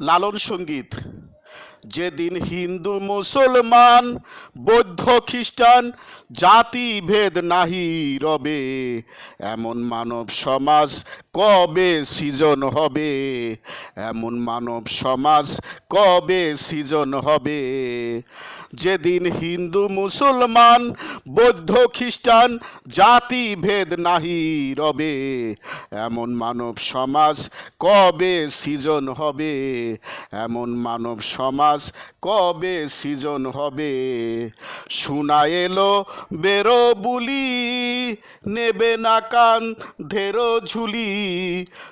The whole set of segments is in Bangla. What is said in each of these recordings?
লালন সংগীত। যেদিন হিন্দু, মুসলমান, বৌদ্ধ, খ্রিস্টান, জাতি ভেদ নাহি রবে, এমন মানব সমাজ কবে সৃজন হবে? এমন মানব সমাজ কবে সৃজন হবে? যেদিন হিন্দু, মুসলমান, বৌদ্ধ, খ্রিস্টান, জাতি ভেদ নাহি রবে, এমন মানব সমাজ কবে সৃজন হবে? এমন মানব সমাজ cars কবে সৃজন হবে? শোনা এলো বেরো বুলি, নেবে না কান ধেরো ঝুলি।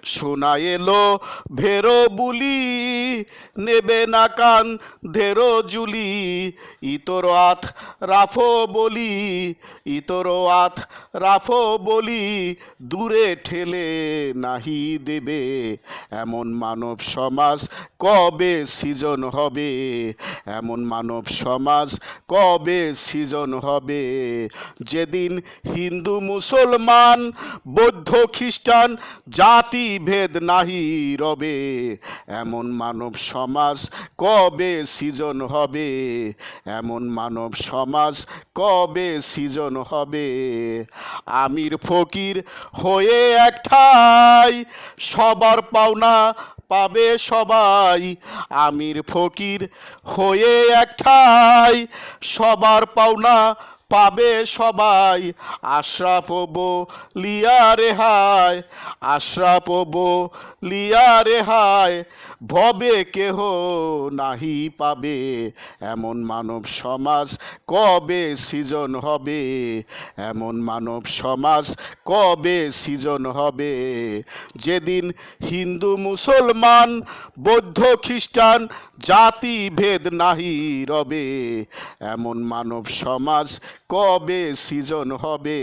শোনা এলো ভেরো বুলি, নেবে না কান ধেরো জুলি ইতর আত রাফো বলি, ইতর আত রাফো বলি, দূরে ঠেলে নাহি দেবে। এমন মানব সমাজ কবে সৃজন হবে? এমন মানব সমাজ কবে সৃজন হবে? যেদিন হিন্দু, মুসলমান, বৌদ্ধ, খ্রিস্টান জাতি ভেদ নাহি রবে, এমন মানব সমাজ কবে সৃজন হবে? এমন মানব সমাজ কবে সৃজন হবে? আমির ফকির হয়ে একঠাই সবার পাওনা পাবে সবাই। আমির ফকির হয়ে একঠাই। সবার পাওনা পাবে সবাই। আশরাফ লিয়া রেহাই আশরাফ লিয়া রেহাই ভবে কেহ নাহি পাবে। এমন মানব সমাজ কবে সৃজন হবে? এমন মানব সমাজ কবে সৃজন হবে? যেদিন হিন্দু, মুসলমান, বৌদ্ধ, খ্রিস্টান জাতি ভেদ নাহি রবে, এমন মানব সমাজ কবে সৃজন হবে?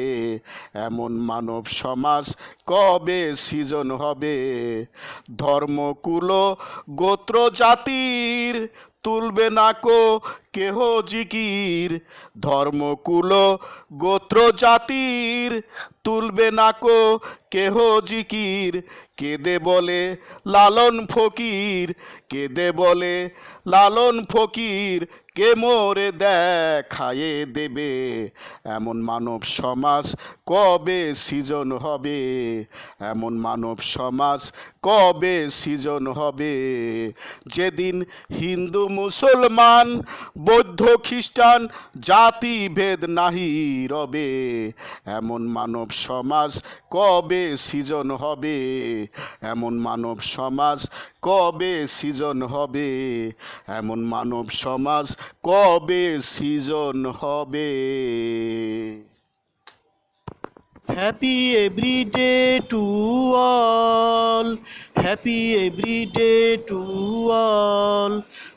এমন মানব সমাজ কবে সৃজন হবে? ধর্মকুল গোত্র জাতির তুলবে না কো কেহ জিকির? ধর্মকুল গোত্র জাতির তুলবে না কো কেহ জিকির? কেদে বলে লালন ফকির, কেদে বলে লালন ফকির, কে মোরে দেখায়ে দেবে? এমন মানব সমাজ কবে সৃজন হবে? এমন মানব সমাজ কবে সৃজন হবে? যেদিন হিন্দু মুসলমান বৌদ্ধ খ্রিস্টান, জাতি ভেদ নাহি রবে। এমন মানব সমাজ কবে সৃজন হবে? এমন মানব সমাজ কবে সৃজন হবে? এমন মানব সমাজ কবে সৃজন হবে? Happy everyday to all happy everyday to all